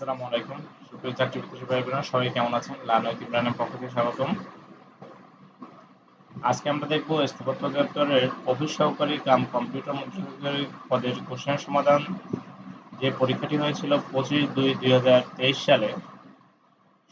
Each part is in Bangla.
আসসালামু আলাইকুম। সুপ্রিয় চাকরি ভাই সবাই কেমন আছেন? লালনৈতিক ইমরানের পক্ষ থেকে স্বাগতম। আজকে আমরা দেখব স্থাপত্য দপ্তরের অফিস সহকারী কাম কম্পিউটার মুদ্রাকারী পদের কোশ্চেনের সমাধান। যে পরীক্ষাটি হয়েছিল পঁচিশ দুই দুই হাজার তেইশ সালে।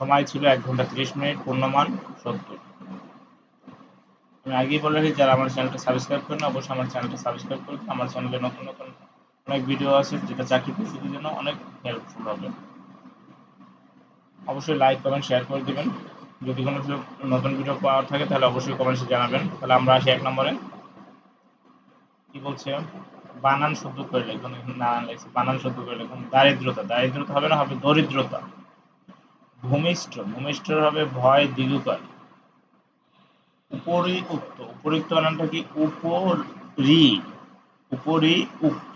সময় ছিল এক ঘণ্টা তিরিশ মিনিট, পূর্ণমান সত্তর। আমি আগেই বলে রাখি, যারা আমার চ্যানেলটা সাবস্ক্রাইব করেন অবশ্যই আমার চ্যানেলটা সাবস্ক্রাইব করুন। আমার চ্যানেলে নতুন নতুন অনেক ভিডিও আছে, যেটা চাকরি প্রস্তুতির জন্য অনেক হেল্পফুল হবে। অবশ্যই লাইক কমেন্ট শেয়ার করে দিবেন। যদি কোনো কিছু নতুন ভিডিও পাওয়ার থাকে, তাহলে অবশ্যই কমেন্টসে জানাবেন। তাহলে আমরা আসি এক নম্বরে। কি বলছে? বানান শুদ্ধ করে লিখুন। নানান লিখছে, বানান শুদ্ধ করে লিখুন। দারিদ্রতা। দারিদ্রতা হবে না, হবে দরিদ্রতা। ভূমিষ্ঠ। ভূমিষ্ঠ হবে ভয় দীর্ঘকাল উপরি উক্ত উপরিক্ত বানানটা কি? উপরি। উপরি উক্ত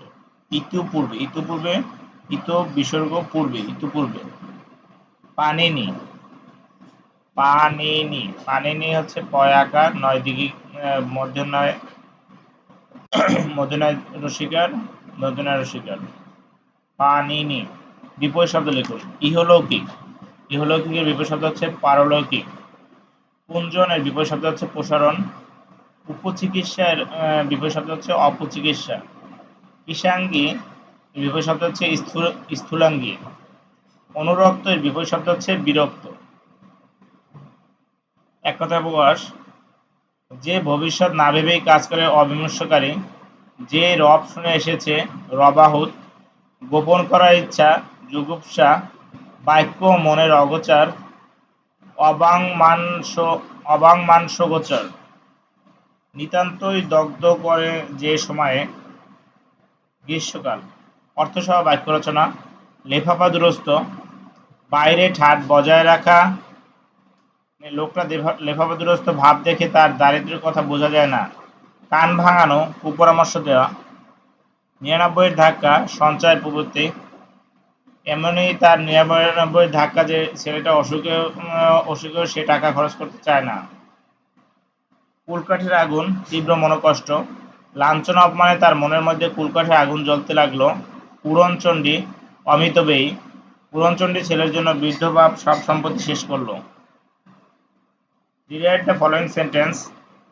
ইতিপূর্বে। ইতিপূর্বে ইত বিসর্গ পূর্বে ইতিপূর্বে। পানিনি। পানিনি। পানিনি হচ্ছে পয় আকার, নয় দিকে মধ্য নয় মধ্য নয় রসিকার মধ্য নয় রসিকার। পানিনি। বিপরীত শব্দ লিখুন। ইহলৌকিক। ইহলৌকিকের বিপরীত শব্দ হচ্ছে পারলৌকিক। কুঞ্জনের বিপরীত শব্দ হচ্ছে প্রসারণ। উপচিকিৎসার বিপরীত শব্দ হচ্ছে অপচিকিৎসা। ঈশাঙ্গী, বিপরীত শব্দ হচ্ছে স্থূলাঙ্গী। অনুরক্ত এর বিপরীত শব্দ হচ্ছে বিরক্ত। এক কথা প্রকাশ, যে ভবিষ্যৎ না ভেবেই কাজ করে অবিমর্শকারী যে রব শুনে এসেছে, রবাহুত, গোপন করার ইচ্ছা, যুগুপসা, বাক্য মনের অগোচার, অবাংমাংস অবাংমাংসগোচর। নিতান্তই দগ্ধ করে যে সময়ে গ্রীষ্মকাল, অর্থসহ বাক্য রচনা লেফাফা দুরস্ত বাইরে ঠাট বজায় রাখা। মানে লোকটা লেফাফা দুরস্ত ভাব দেখে তার দারিদ্রের কথা বোঝা যায় না। কান ভাঙানো, কুপরামর্শ দেওয়া। নিরানব্বইয়ের ধাক্কা, সঞ্চয় প্রবৃত্তি। এমনই তার নিরানব্বই ধাক্কা যে ছেলেটা অসুখে অসুখেও সে টাকা খরচ করতে চায় না। কুলকাঠির আগুন, তীব্র মনোকষ্ট। লাঞ্ছনা, অপমানে তার মনের মধ্যে কুলকাঠে আগুন জ্বলতে লাগল। পুরনচণ্ডী অমিতব্যয়ী পুরনচণ্ডী ছেলের জন্য বৃদ্ধভাব সব সম্পত্তি শেষ করল Rewrite the following sentence.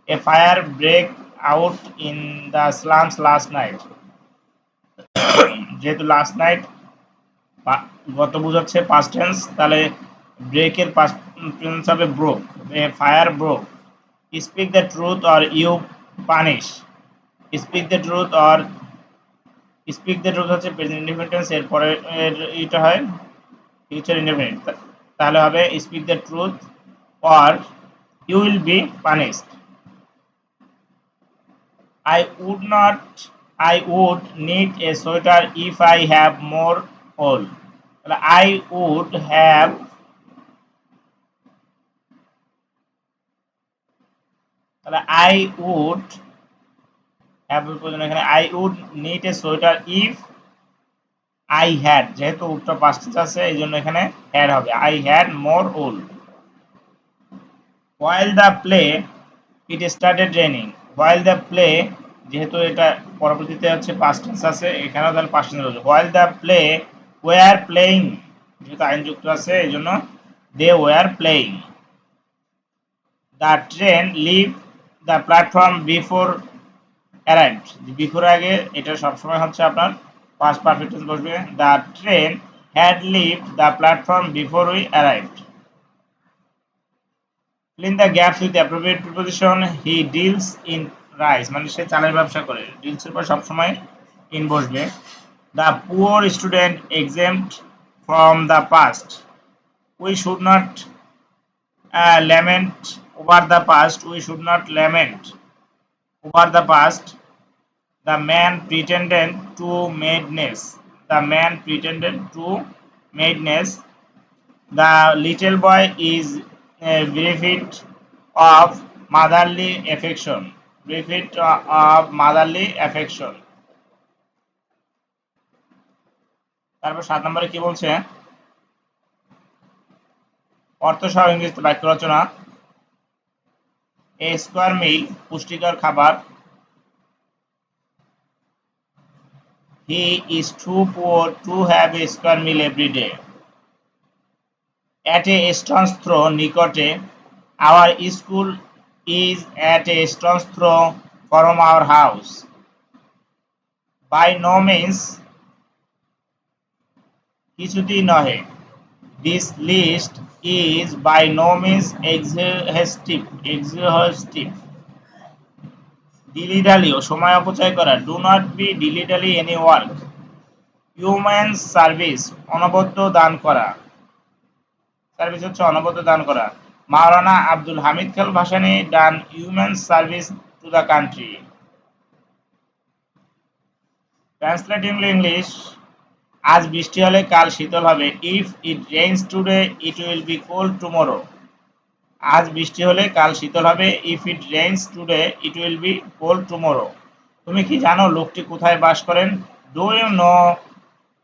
A fire break out in the slums last night. যেহেতু লাস্ট নাইট গত বোঝাচ্ছে পাস্ট টেন্স তাহলে ব্রেকের পাস্ট টেন্স হবে broke a fire broke speak the truth or you punish speak the truth or speak the truth হচ্ছে প্রেজেন্ট ইন্ডিপেন্ডেন্স এরপরে এটা হয় ফিউচার ইন্ডিপেন্ডেন্ট তাহলে হবে speak the truth or you will be punished. I would not, I would need a sweater if I have more wool. I would have তাহলে আই উড হ্যাভ প্রয়োজন এখানে I would need a sweater if I had যেহেতু উত্তর পাঁচটি আছে এই জন্য এখানে হ্যাড হবে। I had more all while the play it started training while the play যেহেতু এটা পরবর্তীতে হচ্ছে পাঁচটেন্স আছে, এখানেও তাহলে পাঁচটেন্স রয়েছে। While the play were playing যেহেতু আইন যুক্ত আছে এই জন্য they were playing the train leave the platform before arrive before আগে, এটা সবসময় হচ্ছে আপনার পাস্ট পারফেক্ট টেন্স বসবে the train had left the platform before we arrived fill the gaps with the appropriate preposition he deals in rice মানে সে চালের ব্যবসা করে ডিলস এর পর সব সময় ইন বসবে the poor student exempt from the past we should not uh, lament over the past we should not lament over the past the man pretended to madness the man pretended to madness the little boy is benefit of motherly affection benefit of motherly affection তারপর সাত নম্বরে কি বলছে অর্থ সহ ইংরেজিতে বাক্য রচনা এ স্কোয়ার মিল পুষ্টিকর খাবার he is too poor to have a square meal every day at a stone's throw নিকটে our school is at a stone's throw from our house by no means কিছুতেই this list is by no means exhaustive exhaustive dillydally ও সময় অপচয় করা do not be dillydally any work human service অনবদ্য দান করা সার্ভিস হচ্ছে অনবদ্য দান করা। Maulana Abdul Hamid Khan Bhasani done human service to the country translating English আজ বৃষ্টি হলে কাল শীতল হবে। If it rains today it will be cold tomorrow আজ বৃষ্টি হলে কাল শীতল হবে। If it rains today it will be cold tomorrow তুমি কি জানো লোকটি কোথায় বাস করেন? Do you know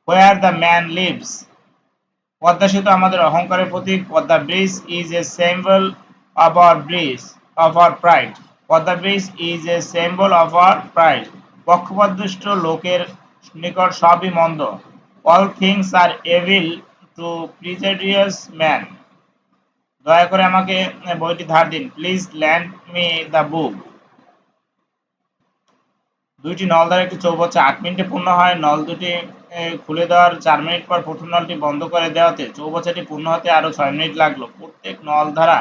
where the man lives Padma সেতু আমাদের অহংকারের প্রতীক। Padma bridge is a symbol of our bridge of our pride Padma bridge is a symbol of our pride পক্ষপাতদুষ্ট লোকের নিকট সবই মন্দ। All things are evil to prejudicious man দয়া করে আমাকে বইটি ধার দিন। Please lend me the book দুইটি নল দ্বারা একটি চৌবাচ্চা আট মিনিটে পূর্ণ হয়। নল দুটি খুলে দেওয়ার চার মিনিট পর প্রথম নলটি বন্ধ করে দেওয়াতে চৌবাচ্চাটি পূর্ণ হতে আরও ছয় মিনিট লাগল। প্রত্যেক নল দ্বারা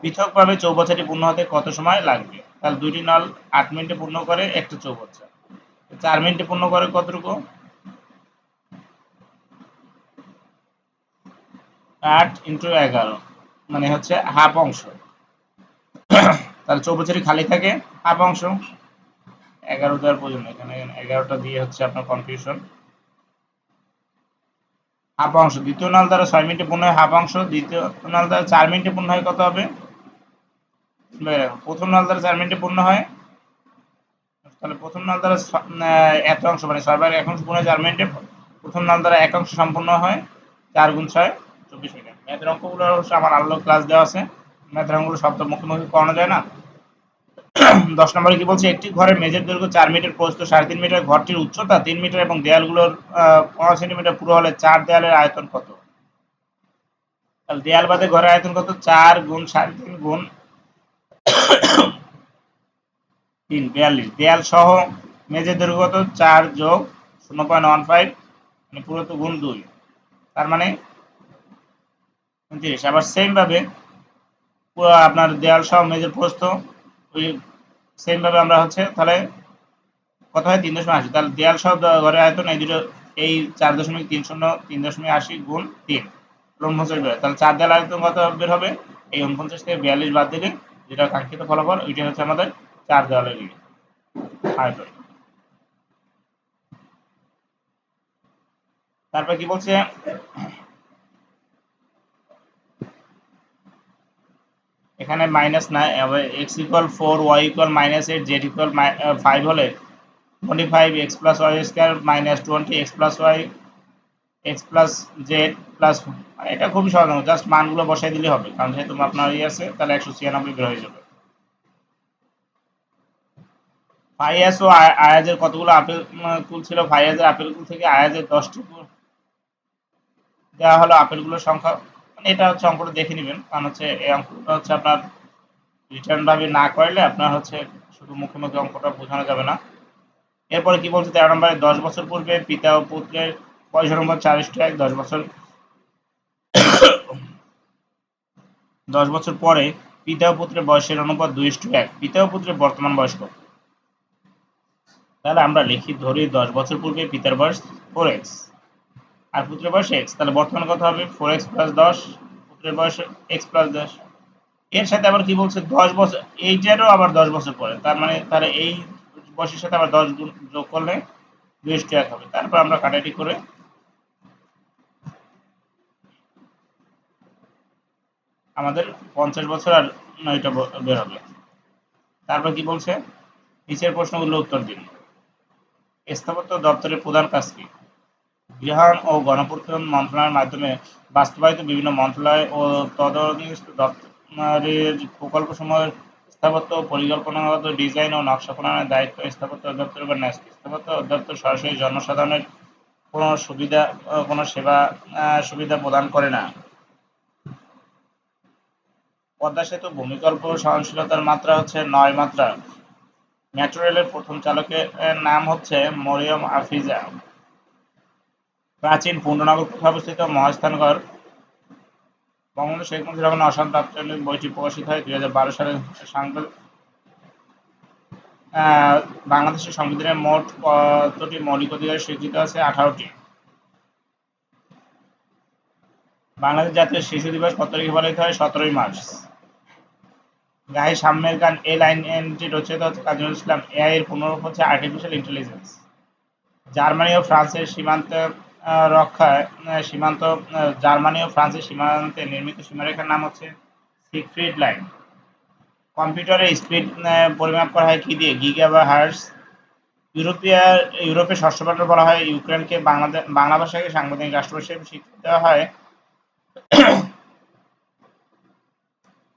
পৃথকভাবে চৌবাচ্চাটি পূর্ণ হতে কত সময় লাগবে? তাহলে দুইটি নল আট মিনিটে পূর্ণ করে একটা চৌবাচ্চা চার মিনিটে পূর্ণ করে কতটুকু? আট ইন্টু এগারো। মানে হচ্ছে হাফ অংশ। তাহলে চৌবাচ্চাটি খালি থাকে হাফ অংশ। এগারো দেওয়ার প্রয়োজন এখানে এগারোটা দিয়ে হচ্ছে আপনার কনফিউশন হাফ অংশ, দ্বিতীয় নাল দ্বারা ছয় মিনিটে পূর্ণ হয় হাফ অংশ, দ্বিতীয় নাল দ্বারা চার মিনিটে পূর্ণ হয় কত হবে? প্রথম নাল দ্বারা চার মিনিটে পূর্ণ হয়। তাহলে প্রথম নাল দ্বারা এত অংশ মানে ছয় বার এক অংশ পূর্ণ চার মিনিটে। প্রথম নাল দ্বারা এক অংশ সম্পূর্ণ হয় চার গুণ ছয়। চব্বিশ মিনিট। ম্যাথের অঙ্কগুলো অবশ্য আমার আলাদা ক্লাস দেওয়া আছে। ম্যাথের অঙ্কগুলো শব্দ মুখোমুখি করানো যায় না। দশ নম্বরে কি বলছে? একটি ঘরের মেঝের দৈর্ঘ্য চার মিটার প্রস্থ সাড়ে তিন মিটার ঘরটির উচ্চতা তিন মিটার এবং দেয়ালগুলোর পনেরো সেন্টিমিটার পুরো হলে চার দেয়ালের আয়তন কত? দেয়াল বাদে ঘরের আয়তন কত? চার গুণ সাড়ে তিন গুণ তিন, বিয়াল্লিশ। দেয়াল সহ মেঝের দৈর্ঘ্য কত? চার যোগ শূন্য পয়েন্ট ওয়ান ফাইভ মানে পুরো তো গুণ দুই। তার মানে উনত্রিশ আবার সেম ভাবে আপনার দেয়াল সহ মেঝের প্রস্থ ওই সেম ভাবে আমরা হচ্ছে তাহলে কত হয় তিন দশমিক আশি। তাহলে দেয়াল সহ ঘরের আয়তন এই দুটো, এই চার দশমিক তিন শূন্য, তিন দশমিক আশি গুণ তিন। উনপঞ্চাশ বের তাহলে চার দেয়াল আয়তন কত বের হবে? এই উনপঞ্চাশ থেকে বিয়াল্লিশ বাদ দিলে যেটা কাঙ্ক্ষিত ফলাফল ওইটা হচ্ছে আমাদের চার দেওয়ালের আয়তন। তারপর কি বলছে? এখানে মাইনাস না x equal four y equal minus eight z equal five হলে twenty five x plus y square minus twenty x plus y x plus z plus এটা খুবই সহজ জাস্ট মানগুলো বসাই দিলে হবে, কারণ যেহেতু আপনার ইয়ে আছে, তাহলে একশো ছিয়ানব্বই বের হয়ে যাবে। ফাইয়াস ও আয়া- আয়াজের কতগুলো আপেল কুল ছিল? ফাইয়াজের আপেল কুল থেকে আয়াজের দশটি কুল দেওয়া হলো, আপেলগুলোর সংখ্যা এটা হচ্ছে অঙ্কটা দেখে নেবেন। কারণ হচ্ছে এই অঙ্কটা হচ্ছে আপনার রিটার্ন ভাবে না করলে আপনার হচ্ছে শুধু মুখে মুখে অঙ্কটা বোঝানো যাবে না। এরপরে কি বলছে, তেরো নম্বরে, দশ বছর পূর্বে পিতা ও পুত্রের বয়স নম্বর চার এক দশ বছর দশ বছর পরে পিতা ও পুত্রের বয়সের অনুপাত দুই ইস্টু এক পিতা ও পুত্রের বর্তমান বয়স কত? তাহলে আমরা লিখি, ধরি দশ বছর পূর্বে পিতার বয়স ফোর এক্স আর পুত্রের বয়স এক্স তাহলে বর্তমান কত হবে? ফোর এক্স প্লাস দশ, পুত্রের বয়স এক্স প্লাস দশ। এর সাথে আবার কি বলছে? দশ বছর, এইটারও আবার দশ বছর পরে, তার মানে তাহলে এই বয়সের সাথে আবার দশ গুণ যোগ করলে দুই ইস্টু এক হবে। তারপর আমরা কাটাটি করে আমাদের পঞ্চাশ বছর আর নয়টা বের হবে। তারপর কি বলছে? নিচের প্রশ্নগুলো উত্তর দিন। স্থাপত্য দপ্তরের প্রধান কাজ কি? গৃহায়ন ও গণপরিবহন মন্ত্রণালয়ের মাধ্যমে বাস্তবায়িত বিভিন্ন মন্ত্রণালয় ও তদনীয় দপ্তরের প্রকল্পসমূহের স্থাপত্য পরিকল্পনাগত ডিজাইন ও নকশা প্রণয়নের দায়িত্ব স্থাপত্য দপ্তরের উপর ন্যস্ত। স্থাপত্য দপ্তর সরাসরি জনসাধারণের কোনো সুবিধা, কোনো সেবা সুবিধা প্রদান করে না। পদ্মা সেতু ভূমিকল্প সহনশীলতার মাত্রা হচ্ছে নয় মাত্রা। মেট্রো রেলের প্রথম চালকের নাম হচ্ছে মরিয়ম আফিজা। প্রাচীন পূর্ণনগর অবস্থিত মহাস্থানগড় বঙ্গবন্ধু শেখ মুজিবুর রহমান অশান্ত আত্মজনিক বইটি প্রকাশিত হয় দুই হাজার বারো সালে বাংলাদেশের সংবিধানের মোট কতটি মৌলিক অধিকার স্বীকৃত আছে? আঠারোটি। বাংলাদেশ জাতীয় শিশু দিবস কত তারিখে পালিত হয়? সতেরোই মার্চ। গায়ে সাম্যের গান এই লাইনটি রচিত হচ্ছে কাজী ইসলাম এআই এর পুনরূপ হচ্ছে আর্টিফিশিয়াল ইন্টেলিজেন্স। জার্মানি ও ফ্রান্সের সীমান্ত রক্ষায় সীমান্ত জার্মানি ও ফ্রান্সের সীমান্তে নির্মিত সীমারেখার নাম হচ্ছে সিগফ্রিড লাইন কম্পিউটারে স্পিড পরিমাপ করা হয় কি দিয়ে? গিগা বা হার্স ইউরোপীয় ইউরোপে ষষ্ঠ পাঠ্য বলা হয় ইউক্রেনকে বাংলাদেশ বাংলা ভাষাকে সাংবিধানিক রাষ্ট্র হিসেবে স্বীকৃতি দেওয়া হয়।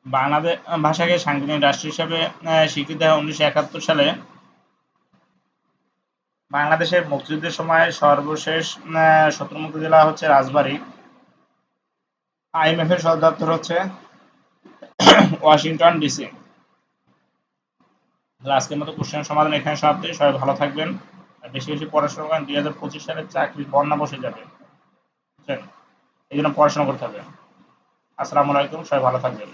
বাংলাদেশ ভাষাকে সাংবিধানিক রাষ্ট্র হিসেবে স্বীকৃতি দেওয়া উনিশশো একাত্তর সালে। বাংলাদেশের মুক্তিযুদ্ধের সময় সর্বশেষ শত্রুমুক্ত জেলা হচ্ছে রাজবাড়ী। আইএমএফ এর সদর দপ্তর হচ্ছে ওয়াশিংটন ডিসি। আজকের মতো কোশ্চেন সমাধান এখানে সমাপ্তি। সবাই ভালো থাকবেন। বেশি বেশি পড়াশোনা করেন, দুই হাজার পঁচিশ সালে চাকরির বন্যা বসে যাবে। এই জন্য পড়াশোনা করতে হবে। আসসালামু আলাইকুম, সবাই ভালো থাকবেন।